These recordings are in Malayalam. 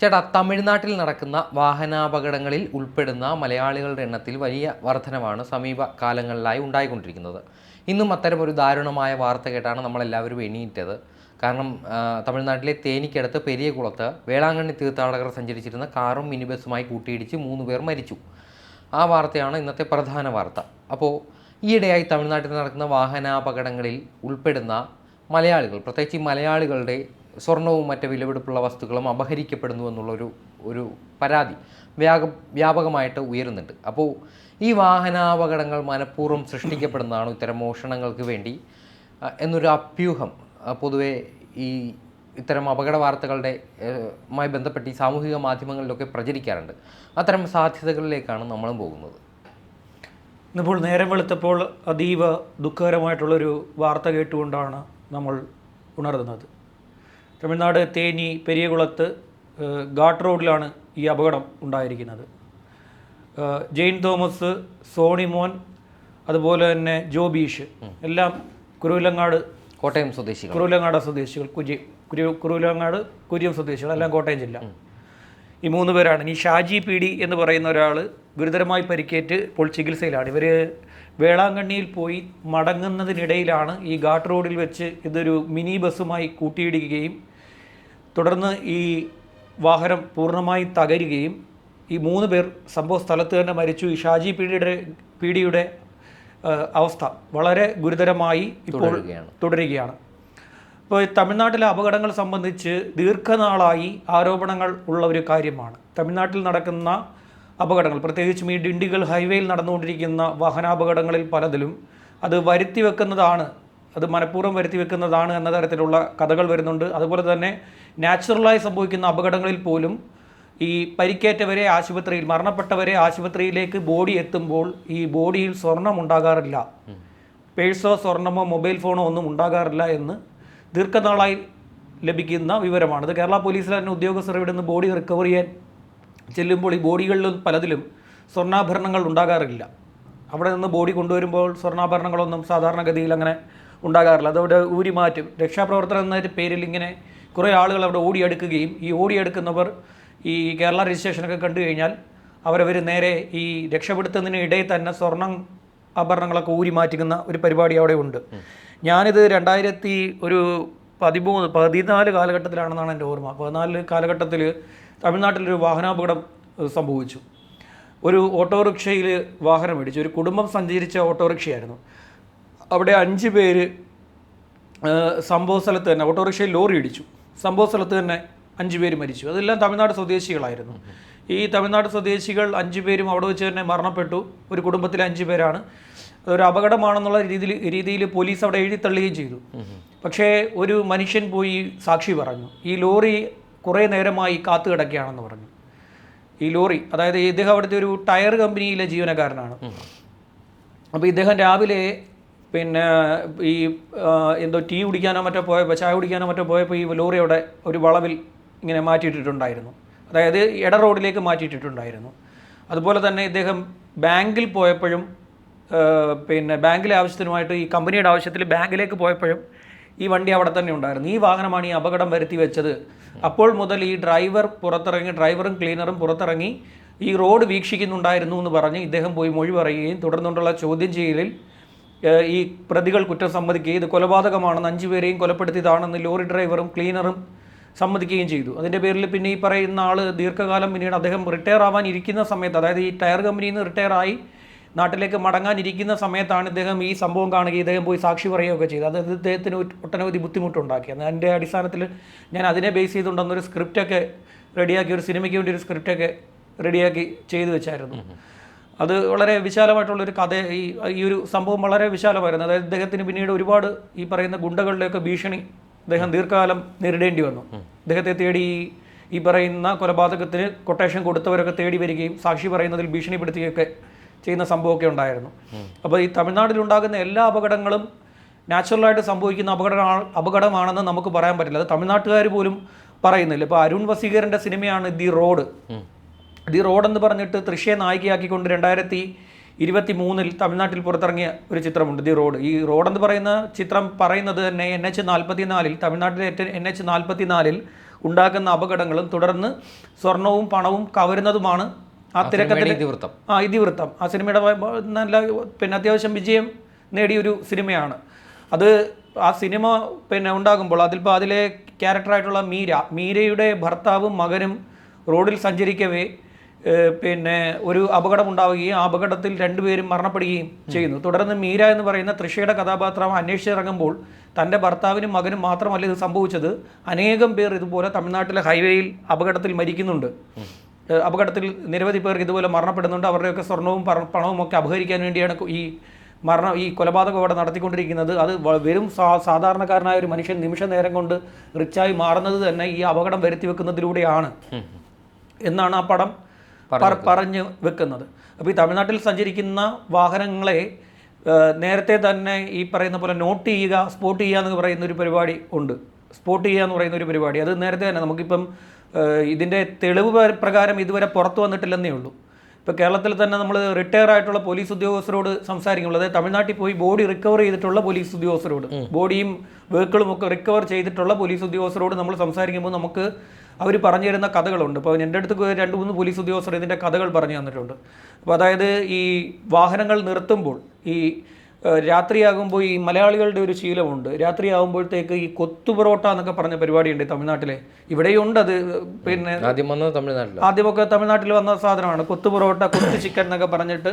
ചേട്ടാ തമിഴ്നാട്ടിൽ നടക്കുന്ന വാഹനാപകടങ്ങളിൽ ഉൾപ്പെടുന്ന മലയാളികളുടെ എണ്ണത്തിൽ വലിയ വർധനമാണ് സമീപ കാലങ്ങളിലായി ഉണ്ടായിക്കൊണ്ടിരിക്കുന്നത്. ഇന്നും അത്തരം ഒരു ദാരുണമായ വാർത്ത കേട്ടാണ് നമ്മളെല്ലാവരും എണീറ്റത്. കാരണം തമിഴ്നാട്ടിലെ തേനിക്കടുത്ത് പെരിയകുളത്ത് വേളാങ്കണ്ണി തീർത്ഥാടകർ സഞ്ചരിച്ചിരുന്ന കാറും മിനി ബസ്സുമായി കൂട്ടിയിടിച്ച് മൂന്ന് പേർ മരിച്ചു. ആ വാർത്തയാണ് ഇന്നത്തെ പ്രധാന വാർത്ത. അപ്പോൾ ഈയിടെയായി തമിഴ്നാട്ടിൽ നടക്കുന്ന വാഹനാപകടങ്ങളിൽ ഉൾപ്പെടുന്ന മലയാളികൾ പ്രത്യേകിച്ച് മലയാളികളുടെ സ്വർണവും മറ്റ് വിലപിടിപ്പുള്ള വസ്തുക്കളും അപഹരിക്കപ്പെടുന്നു എന്നുള്ളൊരു ഒരു പരാതി വ്യാപ വ്യാപകമായിട്ട് ഉയരുന്നുണ്ട്. അപ്പോൾ ഈ വാഹനാപകടങ്ങൾ മനഃപൂർവം സൃഷ്ടിക്കപ്പെടുന്നതാണ് ഇത്തരം മോഷണങ്ങൾക്ക് വേണ്ടി. എന്നൊരു അഭ്യൂഹം പൊതുവേ ഈ ഇത്തരം അപകട വാർത്തകളുടെ മായി ബന്ധപ്പെട്ട് ഈ സാമൂഹിക മാധ്യമങ്ങളിലൊക്കെ പ്രചരിക്കാറുണ്ട്. അത്തരം സാധ്യതകളിലേക്കാണ് നമ്മളും പോകുന്നത്. ഇന്നിപ്പോൾ നേരം വെളുത്തപ്പോൾ അതീവ ദുഃഖകരമായിട്ടുള്ളൊരു വാർത്ത കേട്ടുകൊണ്ടാണ് നമ്മൾ ഉണർന്നത്. തമിഴ്നാട് തേനി പെരിയകുളത്ത് ഘാട്ട് റോഡിലാണ് ഈ അപകടം ഉണ്ടായിരിക്കുന്നത്. ജെയിൻ തോമസ് സോണി മോൻ അതുപോലെ തന്നെ ജോബീഷ് എല്ലാം കുരുവിലങ്ങാട് കോട്ടയം സ്വദേശികൾ. കുരുവിലങ്ങാട് സ്വദേശികൾ കുജി കുരു കുരുവിലങ്ങാട് കുര്യം സ്വദേശികൾ എല്ലാം കോട്ടയം ജില്ല. ഈ മൂന്ന് പേരാണ്. ഇനി ഷാജി പി ഡി എന്ന് പറയുന്ന ഒരാൾ ഗുരുതരമായി പരിക്കേറ്റ് ഇപ്പോൾ ചികിത്സയിലാണ്. ഇവർ വേളാങ്കണ്ണിയിൽ പോയി മടങ്ങുന്നതിനിടയിലാണ് ഈ ഘാട്ട് റോഡിൽ വെച്ച് ഇതൊരു മിനി ബസ്സുമായി കൂട്ടിയിടിക്കുകയും തുടർന്ന് ഈ വാഹനം പൂർണമായി തകരുകയും ഈ മൂന്ന് പേർ സംഭവ സ്ഥലത്ത് തന്നെ മരിച്ചു. ഈ ഷാജി പീഡിയുടെ പീഡിയുടെ അവസ്ഥ വളരെ ഗുരുതരമായി ഇപ്പോൾ തുടരുകയാണ്. തുടരുകയാണ്. ഇപ്പോൾ തമിഴ്നാട്ടിലെ അപകടങ്ങൾ സംബന്ധിച്ച് ദീർഘനാളായി ആരോപണങ്ങൾ ഉള്ള ഒരു കാര്യമാണ്. തമിഴ്നാട്ടിൽ നടക്കുന്ന അപകടങ്ങൾ. പ്രത്യേകിച്ചും ഈ ഡിണ്ടിഗൽ ഹൈവേയിൽ നടന്നുകൊണ്ടിരിക്കുന്ന വാഹനാപകടങ്ങളിൽ പലതിലും അത് വരുത്തി വെക്കുന്നതാണ് അത് മനഃപൂർവം വരുത്തി വെക്കുന്നതാണ് എന്ന തരത്തിലുള്ള കഥകൾ വരുന്നുണ്ട്. അതുപോലെ തന്നെ നാച്ചുറലായി സംഭവിക്കുന്ന അപകടങ്ങളിൽ പോലും ഈ പരിക്കേറ്റവരെ ആശുപത്രിയിൽ മരണപ്പെട്ടവരെ ആശുപത്രിയിലേക്ക് ബോഡി എത്തുമ്പോൾ ഈ ബോഡിയിൽ സ്വർണം ഉണ്ടാകാറില്ല. പേഴ്സോ സ്വർണമോ മൊബൈൽ ഫോണോ ഒന്നും ഉണ്ടാകാറില്ല എന്ന് ദീർഘനാളായി ലഭിക്കുന്ന വിവരമാണ്. ഇത് കേരള പോലീസിലെ തന്നെ ഉദ്യോഗസ്ഥർ ഇവിടെ നിന്ന് ബോഡി റിക്കവർ ചെയ്യാൻ ചെല്ലുമ്പോൾ ഈ ബോഡികളിലും പലതിലും സ്വർണാഭരണങ്ങൾ ഉണ്ടാകാറില്ല. അവിടെ നിന്ന് ബോഡി കൊണ്ടുവരുമ്പോൾ സ്വർണാഭരണങ്ങളൊന്നും സാധാരണഗതിയിൽ അങ്ങനെ ഉണ്ടാകാറില്ല. അതവിടെ ഊരി മാറ്റും. രക്ഷാപ്രവർത്തനം എന്ന പേരിൽ ഇങ്ങനെ കുറേ ആളുകൾ അവിടെ ഓടിയെടുക്കുകയും ഈ ഓടിയെടുക്കുന്നവർ ഈ കേരള രജിസ്ട്രേഷനൊക്കെ കണ്ടു കഴിഞ്ഞാൽ അവരവർ നേരെ ഈ രക്ഷപ്പെടുത്തുന്നതിന് ഇടയിൽ തന്നെ സ്വർണം ആഭരണങ്ങളൊക്കെ ഊരി മാറ്റുന്ന ഒരു പരിപാടി അവിടെ ഉണ്ട്. ഞാനിത് രണ്ടായിരത്തി ഒരു പതിമൂന്ന് പതിനാല് കാലഘട്ടത്തിലാണെന്നാണ് എന്റെ ഓർമ്മ. പതിനാല് കാലഘട്ടത്തിൽ തമിഴ്നാട്ടിലൊരു വാഹനാപകടം സംഭവിച്ചു. ഒരു ഓട്ടോറിക്ഷയിൽ വാഹനം ഇടിച്ചു. ഒരു കുടുംബം സഞ്ചരിച്ച ഓട്ടോറിക്ഷയായിരുന്നു. അവിടെ അഞ്ച് പേര് സംഭവ സ്ഥലത്ത് തന്നെ ഓട്ടോറിക്ഷയിൽ ലോറി ഇടിച്ചു. സംഭവ സ്ഥലത്ത് തന്നെ അഞ്ച് പേര് മരിച്ചു. അതെല്ലാം തമിഴ്നാട് സ്വദേശികളായിരുന്നു. ഈ തമിഴ്നാട് സ്വദേശികൾ അഞ്ച് പേരും അവിടെ വെച്ച് തന്നെ മരണപ്പെട്ടു. ഒരു കുടുംബത്തിലെ അഞ്ച് പേരാണ്. അതൊരു അപകടമാണെന്നുള്ള രീതിയിൽ രീതിയിൽ പോലീസ് അവിടെ എഴുതി തള്ളുകയും ചെയ്തു. പക്ഷേ ഒരു മനുഷ്യൻ പോയി സാക്ഷി പറഞ്ഞു. ഈ ലോറി കുറേ നേരമായി കാത്തു കിടക്കുകയാണെന്ന് പറഞ്ഞു. ഈ ലോറി അതായത് ഇദ്ദേഹം അവിടുത്തെ ഒരു ടയർ കമ്പനിയിലെ ജീവനക്കാരനാണ്. അപ്പോൾ ഇദ്ദേഹം രാവിലെ പിന്നെ ഈ എന്തോ ടീ കുടിക്കാനോ മറ്റോ പോയപ്പോൾ ചായ കുടിക്കാനോ മറ്റോ പോയപ്പോൾ ഈ ലോറി അവിടെ ഒരു വളവിൽ ഇങ്ങനെ മാറ്റിയിട്ടിട്ടുണ്ടായിരുന്നു. അതായത് ഇട റോഡിലേക്ക് മാറ്റിയിട്ടിട്ടുണ്ടായിരുന്നു. അതുപോലെ തന്നെ ഇദ്ദേഹം ബാങ്കിൽ പോയപ്പോഴും പിന്നെ ബാങ്കിലെ ആവശ്യത്തിനുമായിട്ട് ഈ കമ്പനിയുടെ ആവശ്യത്തിൽ ബാങ്കിലേക്ക് പോയപ്പോഴും ഈ വണ്ടി അവിടെ തന്നെ ഉണ്ടായിരുന്നു. ഈ വാഹനമാണ് ഈ അപകടം വരുത്തി വെച്ചത്. അപ്പോൾ മുതൽ ഈ ഡ്രൈവർ പുറത്തിറങ്ങി ഡ്രൈവറും ക്ലീനറും പുറത്തിറങ്ങി ഈ റോഡ് വീക്ഷിക്കുന്നുണ്ടായിരുന്നു എന്ന് പറഞ്ഞ് ഇദ്ദേഹം പോയി മൊഴി പറയുകയും തുടർന്നുകൊണ്ടുള്ള ചോദ്യം ചെയ്യലിൽ ഈ പ്രതികൾ കുറ്റം സമ്മതിക്കുകയും ഇത് കൊലപാതകമാണെന്ന് അഞ്ചു പേരെയും കൊലപ്പെടുത്തിയതാണെന്ന് ലോറി ഡ്രൈവറും ക്ലീനറും സമ്മതിക്കുകയും ചെയ്തു. അതിന്റെ പേരിൽ പിന്നെ ഈ പറയുന്ന ആൾ ദീർഘകാലം പിന്നീട് അദ്ദേഹം റിട്ടയർ ആവാൻ ഇരിക്കുന്ന സമയത്ത് അതായത് ഈ ടയർ കമ്പനിയിൽ നിന്ന് റിട്ടയർ ആയി നാട്ടിലേക്ക് മടങ്ങാനിരിക്കുന്ന സമയത്താണ് ഇദ്ദേഹം ഈ സംഭവം കാണുകയും ഇദ്ദേഹം പോയി സാക്ഷി പറയുകയൊക്കെ ചെയ്തത്. അത് ഇദ്ദേഹത്തിന് ഒട്ട് ഒട്ടനവധി ബുദ്ധിമുട്ടുണ്ടാക്കി. അതിന്റെ അടിസ്ഥാനത്തിൽ ഞാൻ അതിനെ ബേസ് ചെയ്തുകൊണ്ടൊന്നൊരു സ്ക്രിപ്റ്റൊക്കെ റെഡിയാക്കി ഒരു സിനിമയ്ക്ക് വേണ്ടി ഒരു സ്ക്രിപ്റ്റൊക്കെ റെഡിയാക്കി ചെയ്തു വെച്ചായിരുന്നു. അത് വളരെ വിശാലമായിട്ടുള്ളൊരു കഥ. ഈ ഈ ഒരു സംഭവം വളരെ വിശാലമായിരുന്നു. അതായത് ഇദ്ദേഹത്തിന് പിന്നീട് ഒരുപാട് ഈ പറയുന്ന ഗുണ്ടകളുടെയൊക്കെ ഭീഷണി അദ്ദേഹം ദീർഘകാലം നേരിടേണ്ടി വന്നു. അദ്ദേഹത്തെ തേടി ഈ- ഈ പറയുന്ന കൊലപാതകത്തിന് കൊട്ടേഷൻ കൊടുത്തവരൊക്കെ തേടി വരികയും സാക്ഷി പറയുന്നതിൽ ഭീഷണിപ്പെടുത്തുകയൊക്കെ ചെയ്യുന്ന സംഭവമൊക്കെ ഉണ്ടായിരുന്നു. അപ്പോൾ ഈ തമിഴ്നാട്ടിലുണ്ടാകുന്ന എല്ലാ അപകടങ്ങളും നാച്ചുറലായിട്ട് സംഭവിക്കുന്ന അപകട അപകടമാണെന്ന് നമുക്ക് പറയാൻ പറ്റില്ല. അത് തമിഴ്നാട്ടുകാർ പോലും പറയുന്നില്ല. ഇപ്പോൾ അരുൺ വസീകരന്റെ സിനിമയാണ് ദി റോഡ്. ദി റോഡ് എന്ന് പറഞ്ഞിട്ട് തൃശ്ശയെ നായികയാക്കിക്കൊണ്ട് രണ്ടായിരത്തി ഇരുപത്തി മൂന്നിൽ തമിഴ്നാട്ടിൽ പുറത്തിറങ്ങിയ ഒരു ചിത്രമുണ്ട് ദി റോഡ്. ഈ റോഡ് എന്ന് പറയുന്ന ചിത്രം പറയുന്നത് തന്നെ എൻ എച്ച് നാൽപ്പത്തി നാലിൽ തമിഴ്നാട്ടിലെ എൻ എച്ച് നാൽപ്പത്തി നാലിൽ ഉണ്ടാക്കുന്ന അപകടങ്ങളും തുടർന്ന് സ്വർണവും പണവും കവരുന്നതുമാണ് ആ തിരക്കഥ ഇതിവൃത്തം. ആ ഇതിവൃത്തം. ആ സിനിമയുടെ നല്ല പിന്നെ അത്യാവശ്യം വിജയം നേടിയൊരു സിനിമയാണ്. അത് ആ സിനിമ പിന്നെ ഉണ്ടാകുമ്പോൾ അതിലിപ്പോൾ അതിലെ ക്യാരക്ടറായിട്ടുള്ള മീര മീരയുടെ ഭർത്താവും മകനും റോഡിൽ സഞ്ചരിക്കവേ പിന്നെ ഒരു അപകടം ഉണ്ടാവുകയും ആ അപകടത്തിൽ രണ്ടുപേരും മരണപ്പെടുകയും ചെയ്യുന്നു. തുടർന്ന് മീര എന്ന് പറയുന്ന തൃഷയുടെ കഥാപാത്രം അന്വേഷിച്ചിറങ്ങുമ്പോൾ തന്റെ ഭർത്താവിനും മകനും മാത്രമല്ല ഇത് സംഭവിച്ചത്. അനേകം പേർ ഇതുപോലെ തമിഴ്നാട്ടിലെ ഹൈവേയിൽ അപകടത്തിൽ മരിക്കുന്നുണ്ട്. അപകടത്തിൽ നിരവധി പേർ ഇതുപോലെ മരണപ്പെടുന്നുണ്ട്. അവരുടെയൊക്കെ സ്വർണവും പണവും ഒക്കെ അപഹരിക്കാൻ വേണ്ടിയാണ് ഈ മരണം ഈ കൊലപാതകം അവിടെ നടത്തിക്കൊണ്ടിരിക്കുന്നത്. അത് വെറും സാ സാധാരണക്കാരനായ ഒരു മനുഷ്യൻ നിമിഷ നേരം കൊണ്ട് റിച്ചായി മാറുന്നത് തന്നെ ഈ അപകടം വരുത്തി വെക്കുന്നതിലൂടെയാണ് എന്നാണ് ആ പടം പറഞ്ഞു വെക്കുന്നത്. അപ്പോൾ ഈ തമിഴ്നാട്ടിൽ സഞ്ചരിക്കുന്ന വാഹനങ്ങളെ നേരത്തെ തന്നെ ഈ പറയുന്ന പോലെ നോട്ട് ചെയ്യുക സ്പോട്ട് ചെയ്യുക എന്ന് പറയുന്ന ഒരു പരിപാടി ഉണ്ട്. സ്പോട്ട് ചെയ്യുക എന്ന് പറയുന്ന ഒരു പരിപാടി. അത് നേരത്തെ തന്നെ നമുക്കിപ്പം ഇതിന്റെ തെളിവ് പ്ര- പ്രകാരം ഇതുവരെ പുറത്തു വന്നിട്ടില്ലെന്നേ ഉള്ളൂ. ഇപ്പോൾ കേരളത്തിൽ തന്നെ നമ്മൾ റിട്ടയർ ആയിട്ടുള്ള പോലീസ് ഉദ്യോഗസ്ഥരോട് സംസാരിക്കുമ്പോൾ അതായത് തമിഴ്നാട്ടിൽ പോയി ബോഡി റിക്കവർ ചെയ്തിട്ടുള്ള പോലീസ് ഉദ്യോഗസ്ഥരോട് ബോഡിയും വെഹിക്കിളും ഒക്കെ റിക്കവർ ചെയ്തിട്ടുള്ള പോലീസ് ഉദ്യോഗസ്ഥരോട് നമ്മൾ സംസാരിക്കുമ്പോൾ നമുക്ക് അവർ പറഞ്ഞു തരുന്ന കഥകളുണ്ട്. ഇപ്പോൾ എന്റെ അടുത്ത് രണ്ട് മൂന്ന് പോലീസ് ഉദ്യോഗസ്ഥർ ഇതിന്റെ കഥകൾ പറഞ്ഞു തന്നിട്ടുണ്ട്. അപ്പോൾ അതായത് ഈ വാഹനങ്ങൾ നിർത്തുമ്പോൾ ഈ രാത്രിയാകുമ്പോൾ ഈ മലയാളികളുടെ ഒരു ശീലമുണ്ട്. രാത്രിയാകുമ്പോഴത്തേക്ക് ഈ കൊത്തു പൊറോട്ട എന്നൊക്കെ പറഞ്ഞ പരിപാടിയുണ്ട് ഉണ്ട് തമിഴ്നാട്ടിലെ. ഇവിടെയുണ്ട് അത് പിന്നെ ആദ്യം വന്നത് തമിഴ്നാട്ടിൽ ആദ്യമൊക്കെ തമിഴ്നാട്ടിൽ വന്ന സാധനമാണ്. കൊത്തു പൊറോട്ട കൊത്തു ചിക്കൻ എന്നൊക്കെ പറഞ്ഞിട്ട്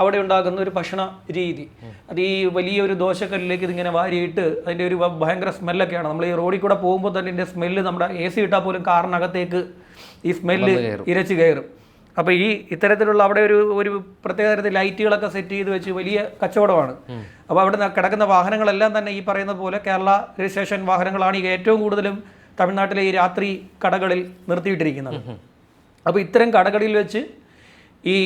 അവിടെ ഉണ്ടാകുന്ന ഒരു ഭക്ഷണ രീതി. അത് ഈ വലിയൊരു ദോശക്കല്ലിലേക്ക് ഇതിങ്ങനെ വാരിയിട്ട് അതിന്റെ ഒരു ഭയങ്കര സ്മെല്ലൊക്കെയാണ്. നമ്മൾ ഈ റോഡിൽ കൂടെ പോകുമ്പോൾ തന്നെ ഇതിന്റെ സ്മെല്ല് നമ്മുടെ എ സി ഇട്ടാൽ പോലും കാറിനകത്തേക്ക് ഈ സ്മെല്ല് ഇരച്ച് കയറും. അപ്പോൾ ഈ ഇത്തരത്തിലുള്ള അവിടെ ഒരു ഒരു പ്രത്യേക തരത്തിൽ ലൈറ്റുകളൊക്കെ സെറ്റ് ചെയ്ത് വെച്ച് വലിയ കച്ചവടമാണ്. അപ്പോൾ അവിടെ കിടക്കുന്ന വാഹനങ്ങളെല്ലാം തന്നെ ഈ പറയുന്ന പോലെ കേരള രജിസ്ട്രേഷൻ വാഹനങ്ങളാണ് ഈ ഏറ്റവും കൂടുതലും തമിഴ്നാട്ടിലെ ഈ രാത്രി കടകളിൽ നിർത്തിയിട്ടിരിക്കുന്നത്. അപ്പോൾ ഇത്തരം കടകളിൽ വെച്ച് ഈ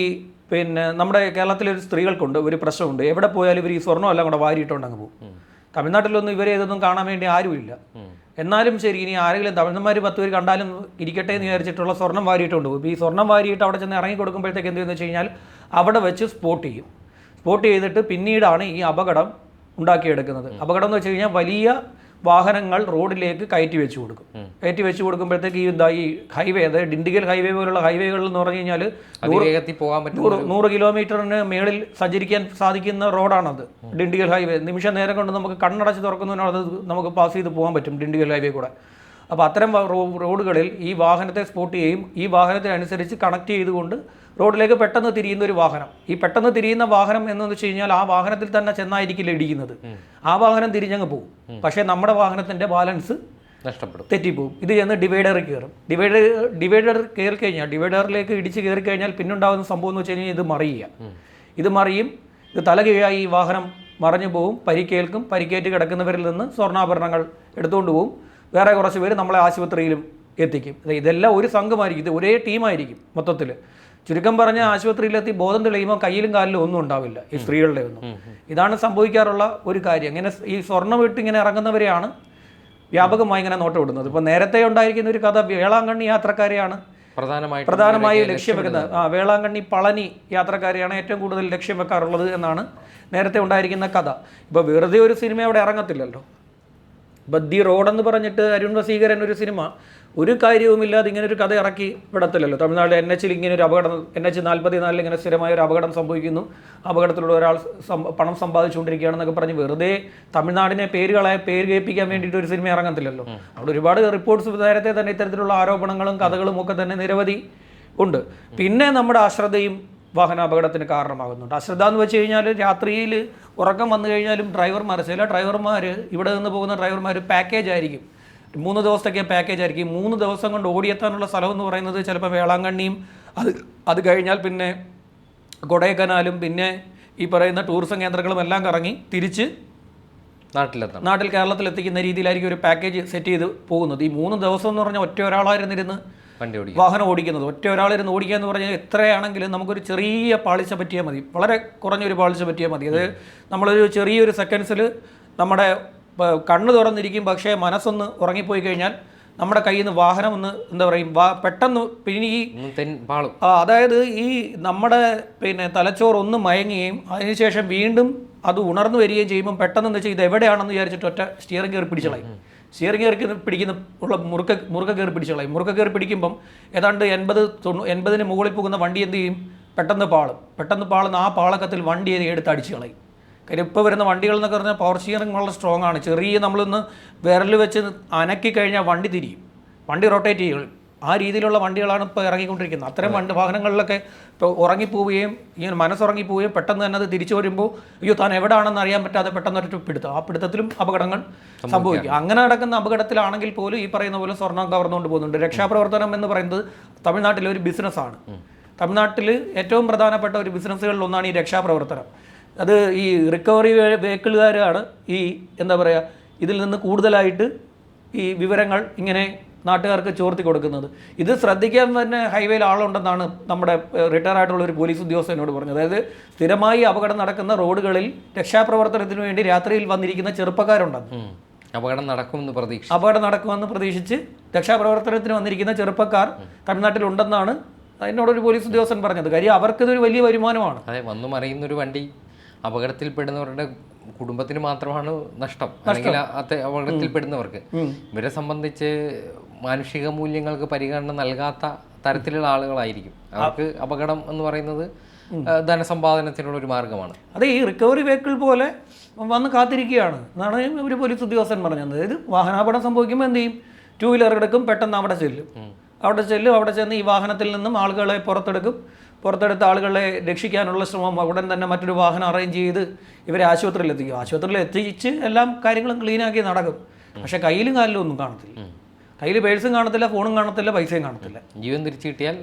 പിന്നെ നമ്മുടെ കേരളത്തിലെ ഒരു സ്ത്രീകൾക്കുണ്ട് ഒരു പ്രശ്നമുണ്ട്. എവിടെ പോയാലും ഇവർ ഈ സ്വർണം എല്ലാം കൂടെ വാരിയിട്ടുണ്ടങ്ങ് പോകും. തമിഴ്നാട്ടിലൊന്നും ഇവരെ ഇതൊന്നും കാണാൻ വേണ്ടി ആരുമില്ല. എന്നാലും ശരി ഇനി ആരെങ്കിലും തമിഴ്ന്മാർ പത്ത് പേര് കണ്ടാലും ഇരിക്കട്ടെ എന്ന് വിചാരിച്ചിട്ടുള്ള സ്വർണം വാരിയിട്ടുണ്ട്. പോകും ഈ സ്വർണം വാരിയിട്ട് അവിടെ ചെന്ന് ഇറങ്ങി കൊടുക്കുമ്പോഴത്തേക്ക് എന്ത് ചെയ്യുന്നു വെച്ച് കഴിഞ്ഞാൽ അവിടെ വെച്ച് സ്പോട്ട് ചെയ്യും. സ്പോട്ട് ചെയ്തിട്ട് പിന്നീടാണ് ഈ അപകടം ഉണ്ടാക്കിയെടുക്കുന്നത്. അപകടം എന്ന് വെച്ച് കഴിഞ്ഞാൽ വലിയ വാഹനങ്ങൾ റോഡിലേക്ക് കയറ്റി വെച്ച് കൊടുക്കും. കയറ്റി വെച്ച് കൊടുക്കുമ്പോഴത്തേക്ക് ഈ എന്താ ഈ ഹൈവേ അതായത് ഡിണ്ടിഗൽ ഹൈവേ പോലുള്ള ഹൈവേകളിൽ എന്ന് പറഞ്ഞു കഴിഞ്ഞാൽ പോകാൻ പറ്റും നൂറ് നൂറ് കിലോമീറ്ററിന് മേളിൽ സഞ്ചരിക്കാൻ സാധിക്കുന്ന റോഡാണത്. ഡിണ്ടിഗൽ ഹൈവേ. നിമിഷ നേരം കൊണ്ട് നമുക്ക് കണ്ണടച്ച് തുറക്കുന്നതിനോട് നമുക്ക് പാസ് ചെയ്ത് പോകാൻ പറ്റും ഡിണ്ടിഗൽ ഹൈവേ കൂടെ. അപ്പോൾ അത്തരം റോഡുകളിൽ ഈ വാഹനത്തെ സ്പോട്ട് ചെയ്യും. ഈ വാഹനത്തിനനുസരിച്ച് കണക്ട് ചെയ്തുകൊണ്ട് റോഡിലേക്ക് പെട്ടെന്ന് തിരിയുന്ന ഒരു വാഹനം. ഈ പെട്ടെന്ന് തിരിയുന്ന വാഹനം എന്ന് വെച്ച് കഴിഞ്ഞാൽ ആ വാഹനത്തിൽ തന്നെ ചെന്നായിരിക്കില്ല ഇടിക്കുന്നത്? ആ വാഹനം തിരിഞ്ഞങ്ങ് പോകും. പക്ഷേ നമ്മുടെ വാഹനത്തിന്റെ ബാലൻസ് നഷ്ടപ്പെടും. തെറ്റിപ്പോവും ഇത് ചെന്ന് ഡിവൈഡറിൽ കയറും. ഡിവൈഡർ ഡിവൈഡർ കയറി കഴിഞ്ഞാൽ ഡിവൈഡറിലേക്ക് ഇടിച്ച് കയറി കഴിഞ്ഞാൽ പിന്നുണ്ടാകുന്ന സംഭവം എന്ന് വെച്ച് കഴിഞ്ഞാൽ ഇത് മറിയുക. ഇത് മറിയും ഇത് തലകീഴായി ഈ വാഹനം മറിഞ്ഞു പോവും പരിക്കേൽക്കും പരിക്കേറ്റ് കിടക്കുന്നവരിൽ നിന്ന് സ്വർണാഭരണങ്ങൾ എടുത്തുകൊണ്ട് പോവും വേറെ കുറച്ച് പേര് നമ്മളെ ആശുപത്രിയിലും എത്തിക്കും. ഇതെല്ലാം ഒരു സംഘമായിരിക്കും. ഇത് ഒരേ ടീമായിരിക്കും മൊത്തത്തിൽ ചുരുക്കം പറഞ്ഞ ആശുപത്രിയിലെത്തി ബോധം തെളിയുമ്പോൾ കയ്യിലും കാലിലും ഒന്നും ഉണ്ടാവില്ല. ഈ സ്ത്രീകളുടെ ഒന്നും. ഇതാണ് സംഭവിക്കാറുള്ള ഒരു കാര്യം. ഇങ്ങനെ ഈ സ്വർണം വിട്ട് ഇങ്ങനെ ഇറങ്ങുന്നവരെയാണ് വ്യാപകമായി ഇങ്ങനെ നോട്ടം വിടുന്നത് ഇപ്പോൾ നേരത്തെ ഉണ്ടായിരിക്കുന്ന ഒരു കഥ വേളാങ്കണ്ണി യാത്രക്കാരെയാണ് പ്രധാനമായിട്ടും പ്രധാനമായി ലക്ഷ്യം വെക്കുന്നത്. ആ വേളാങ്കണ്ണി പളനി യാത്രക്കാരെയാണ് ഏറ്റവും കൂടുതൽ ലക്ഷ്യം വെക്കാറുള്ളത് എന്നാണ് നേരത്തെ ഉണ്ടായിരിക്കുന്ന കഥ. ഇപ്പോൾ വെറുതെ ഒരു സിനിമ അവിടെ ഇറങ്ങത്തില്ലല്ലോ. ബദ്ദി റോഡെന്ന് പറഞ്ഞിട്ട് അരുൺ വസീകരൻ ഒരു സിനിമ ഒരു കാര്യവുമില്ലാതെ ഇങ്ങനെ ഒരു കഥ ഇറക്കി വിടത്തില്ലല്ലോ. തമിഴ്നാട് എൻ എച്ചിൽ ഇങ്ങനെ ഒരു അപകടം എൻ എച്ച് നാൽപ്പത്തി നാലിൽ ഇങ്ങനെ സ്ഥിരമായ ഒരു അപകടം സംഭവിക്കുന്നു. അപകടത്തിലൂടെ ഒരാൾ പണം സമ്പാദിച്ചുകൊണ്ടിരിക്കുകയാണെന്നൊക്കെ പറഞ്ഞ് വെറുതെ തമിഴ്നാടിനെ പേരുകളായ പേര് കേൾപ്പിക്കാൻ വേണ്ടിയിട്ട് ഒരു സിനിമ ഇറങ്ങത്തില്ലല്ലോ. അവിടെ ഒരുപാട് റിപ്പോർട്ട്സ് നേരത്തെ തന്നെ ഇത്തരത്തിലുള്ള ആരോപണങ്ങളും കഥകളും ഒക്കെ തന്നെ നിരവധി ഉണ്ട്. പിന്നെ നമ്മുടെ അശ്രദ്ധയും വാഹനാപകടത്തിന് കാരണമാകുന്നുണ്ട്. അശ്രദ്ധ എന്ന് വെച്ച് കഴിഞ്ഞാൽ രാത്രിയിൽ ഉറക്കം വന്നു കഴിഞ്ഞാലും ഡ്രൈവർമാർ ചില ഡ്രൈവർമാർ ഇവിടെ നിന്ന് പോകുന്ന ഡ്രൈവർമാർ പാക്കേജ് ആയിരിക്കും. മൂന്ന് ദിവസത്തേക്ക് പാക്കേജ് ആയിരിക്കും. മൂന്ന് ദിവസം കൊണ്ട് ഓടിയെത്താനുള്ള സ്ഥലം എന്ന് പറയുന്നത് ചിലപ്പോൾ വേളാങ്കണ്ണിയും അത് അത് കഴിഞ്ഞാൽ പിന്നെ കൊടൈക്കനാലും പിന്നെ ഈ പറയുന്ന ടൂറിസം കേന്ദ്രങ്ങളും എല്ലാം കറങ്ങി തിരിച്ച് നാട്ടിലെത്തണം. നാട്ടിൽ കേരളത്തിൽ എത്തിക്കുന്ന രീതിയിലായിരിക്കും ഒരു പാക്കേജ് സെറ്റ് ചെയ്ത് പോകുന്നത്. ഈ മൂന്ന് ദിവസം എന്ന് പറഞ്ഞാൽ ഒറ്റ ഒരാളായിരുന്നിരുന്ന് വണ്ടി വാഹനം ഓടിക്കുന്നത്. ഒറ്റ ഒരാളിരുന്ന് ഓടിക്കുക എന്ന് പറഞ്ഞാൽ എത്രയാണെങ്കിലും നമുക്കൊരു ചെറിയ പാളിച്ച പറ്റിയാൽ മതി. വളരെ കുറഞ്ഞൊരു പാളിച്ച പറ്റിയാൽ മതി. അത് നമ്മളൊരു ചെറിയൊരു സെക്കൻഡ്സിൽ നമ്മുടെ കണ്ണ് തുറന്നിരിക്കും പക്ഷേ മനസ്സൊന്ന് ഉറങ്ങിപ്പോയി കഴിഞ്ഞാൽ നമ്മുടെ കയ്യിൽ നിന്ന് വാഹനം ഒന്ന് എന്താ പറയും വാ പെട്ടെന്ന് പിന്നെ ഈ അതായത് ഈ നമ്മുടെ പിന്നെ തലച്ചോറ് ഒന്ന് മയങ്ങുകയും അതിനുശേഷം വീണ്ടും അത് ഉണർന്നു വരികയും ചെയ്യുമ്പോൾ പെട്ടെന്ന് എന്താ വെച്ചാൽ ഇത് എവിടെയാണെന്ന് വിചാരിച്ചിട്ട് ഒറ്റ സ്റ്റിയറിംഗ് കയറി പിടിച്ചളായി. സ്റ്റിയറിംഗ് കയറി പിടിക്കുന്ന ഉള്ള മുറുക്ക മുറുക്ക കയറി പിടിച്ചു കളയും മുറുക്ക കയറി പിടിക്കുമ്പം ഏതാണ്ട് എൺപത് തൊണ്ണൂ എൺപതിന് മുകളിൽ പോകുന്ന വണ്ടി എന്ത് ചെയ്യും? പെട്ടെന്ന് പാളും. പെട്ടെന്ന് പാളുന്ന ആ പാളക്കത്തിൽ വണ്ടി എടുത്ത് അടിച്ചു കളയും. കാര്യം ഇപ്പോൾ വരുന്ന വണ്ടികൾ എന്നൊക്കെ പറഞ്ഞാൽ പവർ സ്റ്റിയറിംഗ് വളരെ സ്ട്രോങ് ആണ്. ചെറിയ നമ്മളൊന്ന് വിരൽ വെച്ച് അനക്കി കഴിഞ്ഞാൽ വണ്ടി തിരിയും. വണ്ടി റൊട്ടേറ്റ് ചെയ്യും. ആ രീതിയിലുള്ള വണ്ടികളാണ് ഇപ്പോൾ ഇറങ്ങിക്കൊണ്ടിരിക്കുന്നത്. അത്തരം വണ്ടി വാഹനങ്ങളിലൊക്കെ ഇപ്പോൾ ഉറങ്ങിപ്പോവുകയും ഇങ്ങനെ മനസ്സുറങ്ങിപ്പോവുകയും പെട്ടെന്ന് തന്നെ അത് തിരിച്ചു വരുമ്പോൾ അയ്യോ താൻ എവിടെയാണെന്ന് അറിയാൻ പറ്റാതെ പെട്ടെന്ന് ഒരു പിടുത്തം. ആ പിടുത്തത്തിലും അപകടങ്ങൾ സംഭവിക്കും. അങ്ങനെ നടക്കുന്ന അപകടത്തിലാണെങ്കിൽ പോലും ഈ പറയുന്ന പോലെ സ്വർണം കവർന്നുകൊണ്ട് പോകുന്നുണ്ട്. രക്ഷാപ്രവർത്തനം എന്ന് പറയുന്നത് തമിഴ്നാട്ടിലെ ഒരു ബിസിനസ്സാണ്. തമിഴ്നാട്ടിൽ ഏറ്റവും പ്രധാനപ്പെട്ട ഒരു ബിസിനസ്സുകളിൽ ഒന്നാണ് ഈ രക്ഷാപ്രവർത്തനം. അത് ഈ റിക്കവറി വെഹിക്കിളുകാരാണ് ഈ എന്താ പറയുക ഇതിൽ നിന്ന് കൂടുതലായിട്ട് ഈ വിവരങ്ങൾ ഇങ്ങനെ നാട്ടുകാർക്ക് ചോർത്തി കൊടുക്കുന്നത്. ഇത് ശ്രദ്ധിക്കാൻ തന്നെ ഹൈവേയിൽ ആളുണ്ടെന്നാണ് നമ്മുടെ റിട്ടയർ ആയിട്ടുള്ള ഒരു പോലീസ് ഉദ്യോഗസ്ഥനോട് പറഞ്ഞത്. അതായത് സ്ഥിരമായി അപകടം നടക്കുന്ന റോഡുകളിൽ രക്ഷാപ്രവർത്തനത്തിന് വേണ്ടി രാത്രിയിൽ വന്നിരിക്കുന്ന ചെറുപ്പക്കാരുണ്ടെന്ന്. അപകടം നടക്കുമെന്ന് പ്രതീക്ഷ അപകടം നടക്കുമെന്ന് പ്രതീക്ഷിച്ച് രക്ഷാപ്രവർത്തനത്തിന് വന്നിരിക്കുന്ന ചെറുപ്പക്കാർ തമിഴ്നാട്ടിലുണ്ടെന്നാണ് എന്നോടൊരു പോലീസ് ഉദ്യോഗസ്ഥൻ പറഞ്ഞത്. കാര്യം അവർക്കിതൊരു വലിയ വരുമാനമാണ്. അതെ വന്നു മറിയുന്ന ഒരു വണ്ടി അപകടത്തിൽപ്പെടുന്നവരുടെ കുടുംബത്തിന് മാത്രമാണ് നഷ്ടം. അല്ലെങ്കിൽ അപകടത്തിൽപ്പെടുന്നവർക്ക്. ഇവരെ സംബന്ധിച്ച് മാനുഷിക മൂല്യങ്ങൾക്ക് പരിഗണന നൽകാത്ത തരത്തിലുള്ള ആളുകളായിരിക്കും. അവർക്ക് അപകടം എന്ന് പറയുന്നത് ധനസമ്പാദനത്തിനുള്ള ഒരു മാർഗമാണ്. അതെ ഈ റിക്കവറി വെഹിക്കിൾ പോലെ വന്ന് കാത്തിരിക്കുകയാണ്. എന്നാണ് ഒരു പോലീസ് ഉദ്യോഗസ്ഥൻ പറഞ്ഞത്. അതായത് വാഹനാപകടം സംഭവിക്കുമ്പോൾ എന്ത് ചെയ്യും? ടൂ വീലർ എടുക്കും പെട്ടെന്ന് അവിടെ ചെല്ലും. അവിടെ ചെല്ലും അവിടെ ചെന്ന് ഈ വാഹനത്തിൽ നിന്നും ആളുകളെ പുറത്തെടുക്കും. പുറത്തെടുത്ത ആളുകളെ രക്ഷിക്കാനുള്ള ശ്രമം ഉടൻ തന്നെ മറ്റൊരു വാഹനം അറേഞ്ച് ചെയ്ത് ഇവരെ ആശുപത്രിയിൽ എത്തിക്കും ആശുപത്രിയിൽ എത്തിച്ച് എല്ലാം കാര്യങ്ങളും ക്ലീനാക്കി നടക്കും. പക്ഷേ കയ്യിലും കാലിലും ഒന്നും കാണത്തില്ല. കയ്യിൽ പേഴ്സും കാണത്തില്ല ഫോണും കാണത്തില്ല പൈസയും കാണത്തില്ല. ജീവൻ തിരിച്ചു കിട്ടിയാൽ?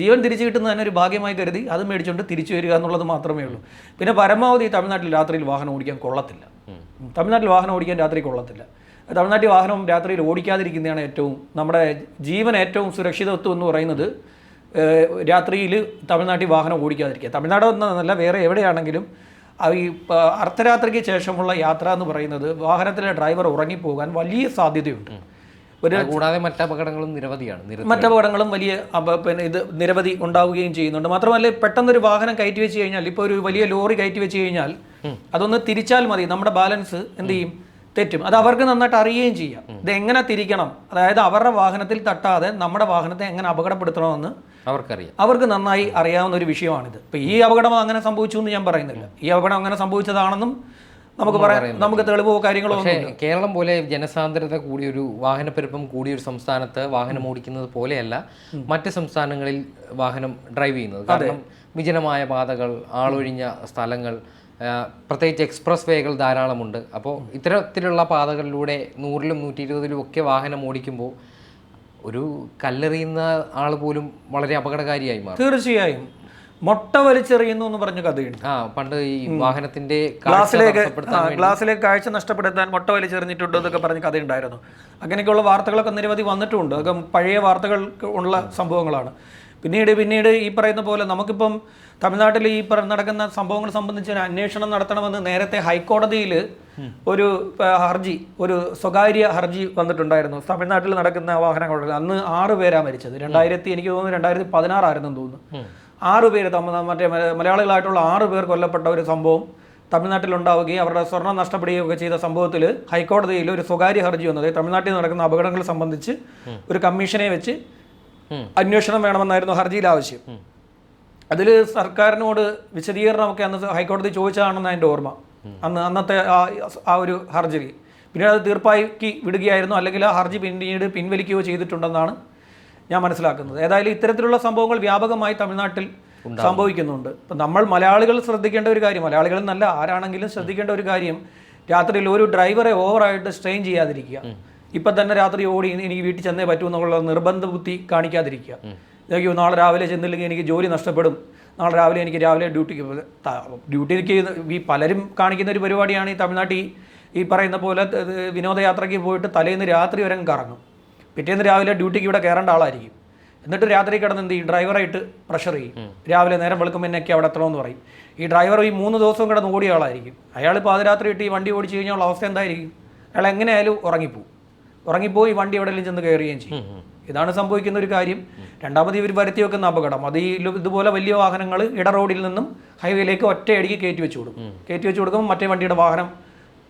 ജീവൻ തിരിച്ചു കിട്ടുന്നത് തന്നെ ഒരു ഭാഗ്യമായി കരുതി അത് മേടിച്ചുകൊണ്ട് തിരിച്ചു വരിക എന്നുള്ളത് മാത്രമേ ഉള്ളൂ. പിന്നെ പരമാവധി തമിഴ്നാട്ടിൽ രാത്രിയിൽ വാഹനം ഓടിക്കാൻ കൊള്ളത്തില്ല. തമിഴ്നാട്ടിൽ വാഹനം ഓടിക്കാൻ രാത്രി കൊള്ളത്തില്ല. തമിഴ്നാട്ടിൽ വാഹനം രാത്രിയിൽ ഓടിക്കാതിരിക്കുന്നതാണ് ഏറ്റവും നമ്മുടെ ജീവൻ ഏറ്റവും സുരക്ഷിതത്വം എന്ന് പറയുന്നത് രാത്രിയിൽ തമിഴ്നാട്ടിൽ വാഹനം ഓടിക്കാതിരിക്കുക. തമിഴ്നാട് എന്നല്ല വേറെ എവിടെയാണെങ്കിലും ഈ അർദ്ധരാത്രിക്ക് ശേഷമുള്ള യാത്ര എന്ന് പറയുന്നത് വാഹനത്തിലെ ഡ്രൈവർ ഉറങ്ങിപ്പോകാൻ വലിയ സാധ്യതയുണ്ട്. ഒരു കൂടാതെ മറ്റ് അപകടങ്ങളും നിരവധിയാണ് മറ്റ് അപകടങ്ങളും വലിയ പിന്നെ ഇത് നിരവധി ഉണ്ടാവുകയും ചെയ്യുന്നുണ്ട്. മാത്രമല്ല പെട്ടെന്നൊരു വാഹനം കയറ്റി വെച്ച് കഴിഞ്ഞാൽ ഇപ്പോൾ ഒരു വലിയ ലോറി കയറ്റി വെച്ച് കഴിഞ്ഞാൽ അതൊന്ന് തിരിച്ചാൽ മതി. നമ്മുടെ ബാലൻസ് എന്ത് ചെയ്യും? തെറ്റും. അത് അവർക്ക് നന്നായിട്ട് അറിയുകയും ചെയ്യാം. ഇത് എങ്ങനെ തിരിക്കണം? അതായത് അവരുടെ വാഹനത്തിൽ തട്ടാതെ നമ്മുടെ വാഹനത്തെ എങ്ങനെ അപകടപ്പെടുത്തണമെന്ന് അവർക്കറിയാം. അവർക്ക് നന്നായി അറിയാവുന്ന ഒരു വിഷയമാണിത്. ഇപ്പം ഈ അപകടം അങ്ങനെ സംഭവിച്ചു എന്ന് ഞാൻ പറയുന്നില്ല. ഈ അപകടം അങ്ങനെ സംഭവിച്ചതാണെന്നും നമുക്ക് പറയാം. നമുക്ക് തെളിവോ കാര്യങ്ങളോ കേരളം പോലെ ജനസാന്ദ്രത കൂടിയ ഒരു വാഹനപ്പെരുപ്പം കൂടിയ ഒരു സംസ്ഥാനത്ത് വാഹനം ഓടിക്കുന്നത് പോലെയല്ല മറ്റ് സംസ്ഥാനങ്ങളിൽ വാഹനം ഡ്രൈവ് ചെയ്യുന്നത്. കാരണം വിജനമായ പാതകൾ ആളൊഴിഞ്ഞ സ്ഥലങ്ങൾ പ്രത്യേകിച്ച് എക്സ്പ്രസ് വേകൾ ധാരാളമുണ്ട്. അപ്പോൾ ഇത്തരത്തിലുള്ള പാതകളിലൂടെ നൂറിലും നൂറ്റി ഇരുപതിലും ഒക്കെ വാഹനം ഓടിക്കുമ്പോൾ ഒരു കല്ലെറിയുന്ന ആൾ പോലും വളരെ അപകടകാരിയായി മാറും. തീർച്ചയായും. മുട്ട വലിച്ചെറിയുന്നു എന്ന് പറഞ്ഞ കഥയുണ്ട്. ആ പണ്ട് ഈ വാഹനത്തിന്റെ ഗ്ലാസ്സിലേക്ക് ഗ്ലാസ്സിലേക്ക് കാഴ്ച നഷ്ടപ്പെടുത്താൻ മുട്ട വലിച്ചെറിഞ്ഞിട്ടുണ്ട് എന്നൊക്കെ പറഞ്ഞ കഥയുണ്ടായിരുന്നു. അങ്ങനെയൊക്കെയുള്ള വാർത്തകളൊക്കെ നിരവധി വന്നിട്ടുണ്ട്. അതൊക്കെ പഴയ വാർത്തകൾ ഉള്ള സംഭവങ്ങളാണ്. പിന്നീട് പിന്നീട് ഈ പറയുന്ന പോലെ നമുക്കിപ്പം തമിഴ്നാട്ടിൽ ഈ നടക്കുന്ന സംഭവങ്ങൾ സംബന്ധിച്ച് ഒരു അന്വേഷണം നടത്തണമെന്ന് നേരത്തെ ഹൈക്കോടതിയിൽ ഒരു ഹർജി ഒരു സ്വകാര്യ ഹർജി വന്നിട്ടുണ്ടായിരുന്നു. തമിഴ്നാട്ടിൽ നടക്കുന്ന വാഹനങ്ങളുടെ അന്ന് ആറ് പേരാ മരിച്ചത്. രണ്ടായിരത്തി എനിക്ക് തോന്നുന്നു രണ്ടായിരത്തി പതിനാറായിരുന്നു തോന്നുന്നു. ആറ് പേര് മറ്റേ മല- മലയാളികളായിട്ടുള്ള ആറ് പേർ കൊല്ലപ്പെട്ട ഒരു സംഭവം തമിഴ്നാട്ടിൽ ഉണ്ടാവുകയും അവരുടെ സ്വർണം നഷ്ടപ്പെടുകയും ഒക്കെ ചെയ്ത സംഭവത്തിൽ ഹൈക്കോടതിയിൽ ഒരു സ്വകാര്യ ഹർജി വന്നത് തമിഴ്നാട്ടിൽ നടക്കുന്ന അപകടങ്ങൾ സംബന്ധിച്ച് ഒരു കമ്മീഷനെ വെച്ച് അന്വേഷണം വേണമെന്നായിരുന്നു ഹർജിയിൽ ആവശ്യം. അതിൽ സർക്കാരിനോട് വിശദീകരണമൊക്കെ അന്ന് ഹൈക്കോടതി ചോദിച്ചതാണെന്ന് എന്റെ ഓർമ്മ. അന്ന് അന്നത്തെ ആ ആ ഒരു ഹർജിയിൽ. പിന്നീട് അത് തീർപ്പാക്കി വിടുകയായിരുന്നു. അല്ലെങ്കിൽ ആ ഹർജി പിന്നീട് പിൻവലിക്കുകയോ ചെയ്തിട്ടുണ്ടെന്നാണ് ഞാൻ മനസ്സിലാക്കുന്നത്. ഏതായാലും ഇത്തരത്തിലുള്ള സംഭവങ്ങൾ വ്യാപകമായി തമിഴ്നാട്ടിൽ സംഭവിക്കുന്നുണ്ട്. ഇപ്പം നമ്മൾ മലയാളികൾ ശ്രദ്ധിക്കേണ്ട ഒരു കാര്യം മലയാളികൾ നല്ല ആരാണെങ്കിലും ശ്രദ്ധിക്കേണ്ട ഒരു കാര്യം രാത്രിയിൽ ഒരു ഡ്രൈവറെ ഓവറായിട്ട് സ്ട്രെയിൻ ചെയ്യാതിരിക്കുക. ഇപ്പം തന്നെ രാത്രി ഓടി എനിക്ക് വീട്ടിൽ ചെന്നേ പറ്റൂ എന്നുള്ള നിർബന്ധ ബുദ്ധി കാണിക്കാതിരിക്കുക. അയ്യോ നാളെ രാവിലെ ചെന്നില്ലെങ്കിൽ എനിക്ക് ജോലി നഷ്ടപ്പെടും. നാളെ രാവിലെ എനിക്ക് രാവിലെ ഡ്യൂട്ടിക്ക് ഡ്യൂട്ടിക്ക് ഈ പലരും കാണിക്കുന്ന ഒരു പരിപാടിയാണ് ഈ തമിഴ്നാട്ടിൽ ഈ പറയുന്ന പോലെ വിനോദയാത്രയ്ക്ക് പോയിട്ട് തലേന്ന് രാത്രി വരെ കറങ്ങും. പിറ്റേന്ന് രാവിലെ ഡ്യൂട്ടിക്ക് ഇവിടെ കയറേണ്ട ആളായിരിക്കും. എന്നിട്ട് രാത്രി കിടന്ന് എന്ത് ചെയ്യും? ഡ്രൈവറായിട്ട് പ്രഷർ ചെയ്യും. രാവിലെ നേരം വെളുക്കുമ്പോൾ എന്നൊക്കെ അവിടെ എത്തണമെന്ന് പറയും. ഈ ഡ്രൈവർ ഈ മൂന്ന് ദിവസവും കിടന്ന് ഓടിയ ആളായിരിക്കും. അയാൾ പാതിരാത്രി ഇട്ട് ഈ വണ്ടി ഓടിച്ചു കഴിഞ്ഞാൽ ഉള്ള അവസ്ഥ എന്തായിരിക്കും? അയാൾ എങ്ങനെയായാലും ഉറങ്ങിപ്പോവും. ഉറങ്ങിപ്പോയി വണ്ടി എവിടെയെങ്കിലും ചെന്ന് കയറുകയും ചെയ്യും. ഇതാണ് സംഭവിക്കുന്ന ഒരു കാര്യം. രണ്ടാമത് ഇവർ വരുത്തി വെക്കുന്ന അപകടം. അത് ഈ ഇതുപോലെ വലിയ വാഹനങ്ങൾ ഇട റോഡിൽ നിന്നും ഹൈവേയിലേക്ക് ഒറ്റയടിക്ക് കയറ്റി വെച്ചു കൊടുക്കും. കയറ്റി വെച്ചു കൊടുക്കുമ്പോൾ മറ്റേ വണ്ടിയുടെ വാഹനം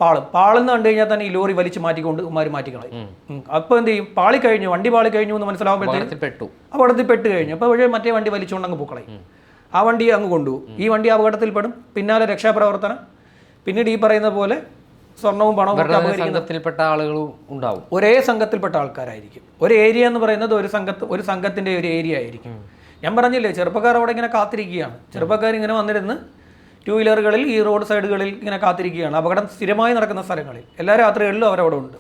പാളും. പാളെന്ന് കണ്ടു കഴിഞ്ഞാൽ തന്നെ ഈ ലോറി വലിച്ചു മാറ്റിക്കൊണ്ട് ഉമ്മാർ മാറ്റിക്കളയും. അപ്പൊ അപ്പോൾ എന്ത് ചെയ്യും? പാളി കഴിഞ്ഞു വണ്ടി പാളി കഴിഞ്ഞു എന്ന് മനസ്സിലാവുമ്പോഴത്തേക്കും പെട്ടു. അപകടത്തിൽ പെട്ട് കഴിഞ്ഞു. അപ്പോൾ പക്ഷേ മറ്റേ വണ്ടി വലിച്ചുകൊണ്ട് അങ്ങ് പൂക്കളയും. ആ വണ്ടി അങ്ങ് കൊണ്ടുപോകും ഈ വണ്ടി അപകടത്തിൽപ്പെടും പിന്നാലെ രക്ഷാപ്രവർത്തനം. പിന്നീട് ഈ പറയുന്ന പോലെ സ്വർണവും പണവും സംഘത്തിൽപ്പെട്ട ആളുകളും ഉണ്ടാവും. ഒരേ സംഘത്തിൽപ്പെട്ട ആൾക്കാരായിരിക്കും. ഒരു ഏരിയ എന്ന് പറയുന്നത് ഒരു സംഘത്ത് ഒരു സംഘത്തിന്റെ ഒരു ഏരിയ ആയിരിക്കും. ഞാൻ പറഞ്ഞില്ലേ ചെറുപ്പക്കാർ അവിടെ ഇങ്ങനെ കാത്തിരിക്കുകയാണ്. ചെറുപ്പക്കാർ ഇങ്ങനെ വന്നിരുന്ന് ടൂ വീലറുകളിൽ ഈ റോഡ് സൈഡുകളിൽ ഇങ്ങനെ കാത്തിരിക്കുകയാണ്. അപകടം സ്ഥിരമായി നടക്കുന്ന സ്ഥലങ്ങളിൽ. എല്ലാ രാത്രികളിലും അവരവിടെ ഉണ്ട്.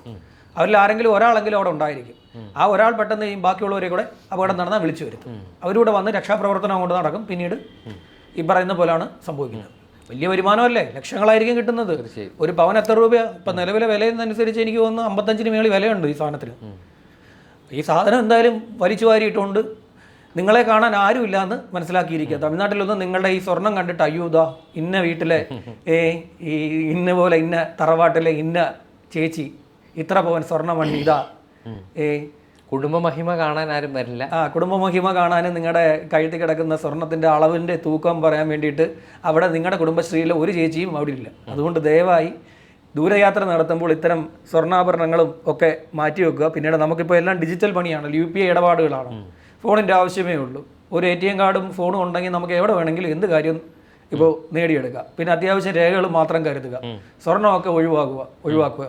അവരിൽ ആരെങ്കിലും ഒരാളെങ്കിലും അവിടെ ഉണ്ടായിരിക്കും. ആ ഒരാൾ പെട്ടെന്ന് ഈ ബാക്കിയുള്ളവരെ കൂടെ അപകടം നടന്നാൽ വിളിച്ചു വരുത്തും. അവരൂടെ വന്ന് രക്ഷാപ്രവർത്തനം അങ്ങോട്ട് നടക്കും. പിന്നീട് ഈ പറയുന്ന പോലെയാണ് സംഭവിക്കുന്നത്. വലിയ വരുമാനമല്ലേ? ലക്ഷങ്ങളായിരിക്കും കിട്ടുന്നത്. ഒരു പവൻ എത്ര രൂപയാണ് ഇപ്പം നിലവിലെ വിലയെന്നനുസരിച്ച് എനിക്ക് തോന്നുന്നു അമ്പത്തഞ്ചിന് മേളിൽ വിലയുണ്ട് ഈ സാധനത്തിന്. ഈ സാധനം എന്തായാലും വലിച്ചു വാരിയിട്ടുണ്ട്. നിങ്ങളെ കാണാൻ ആരുമില്ല എന്ന് മനസ്സിലാക്കിയിരിക്കുക. തമിഴ്നാട്ടിലൊന്നും നിങ്ങളുടെ ഈ സ്വർണം കണ്ടിട്ട് അയ്യോ ഇതാ ഇന്ന വീട്ടിലെ ഏ ഈ ഇന്ന പോലെ ഇന്ന തറവാട്ടിലെ ഇന്ന ചേച്ചി ഇത്ര പവൻ സ്വർണം വണ്ടി ഇതാ ഏ. കുടുംബ മഹിമ കാണാൻ ആരും വരില്ല. ആ കുടുംബമഹിമ കാണാനും നിങ്ങളുടെ കഴുത്തിൽ കിടക്കുന്ന സ്വർണത്തിന്റെ അളവിന്റെ തൂക്കം പറയാൻ വേണ്ടിയിട്ട് അവിടെ നിങ്ങളുടെ കുടുംബശ്രീയിലെ ഒരു ചേച്ചിയും അവിടെ ഇല്ല. അതുകൊണ്ട് ദയവായി ദൂരയാത്ര നടത്തുമ്പോൾ ഇത്തരം സ്വർണാഭരണങ്ങളും ഒക്കെ മാറ്റി വെക്കുക പിന്നീട് നമുക്കിപ്പോൾ എല്ലാം ഡിജിറ്റൽ പണിയാണല്ലോ. യു പി ഐ ഇടപാടുകളാണ്. ഫോണിന്റെ ആവശ്യമേ ഉള്ളൂ. ഒരു എ ടി എം കാർഡും ഫോണും ഉണ്ടെങ്കിൽ നമുക്ക് എവിടെ വേണമെങ്കിലും എന്ത് കാര്യം ഇപ്പോൾ നേടിയെടുക്കുക പിന്നെ അത്യാവശ്യം രേഖകൾ മാത്രം കരുതുക. സ്വർണമൊക്കെ ഒഴിവാക്കുക ഒഴിവാക്കുക.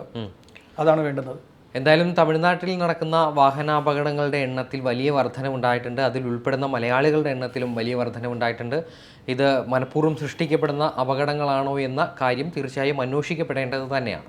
അതാണ് വേണ്ടുന്നത് എന്തായാലും തമിഴ്നാട്ടിൽ നടക്കുന്ന വാഹനാപകടങ്ങളുടെ എണ്ണത്തിൽ വലിയ വർധനമുണ്ടായിട്ടുണ്ട് അതിൽ ഉൾപ്പെടുന്ന മലയാളികളുടെ എണ്ണത്തിലും വലിയ വർധനമുണ്ടായിട്ടുണ്ട് ഇത് മനഃപൂർവം സൃഷ്ടിക്കപ്പെടുന്ന അപകടങ്ങളാണോ എന്ന കാര്യം തീർച്ചയായും അന്വേഷിക്കപ്പെടേണ്ടത് തന്നെയാണ്.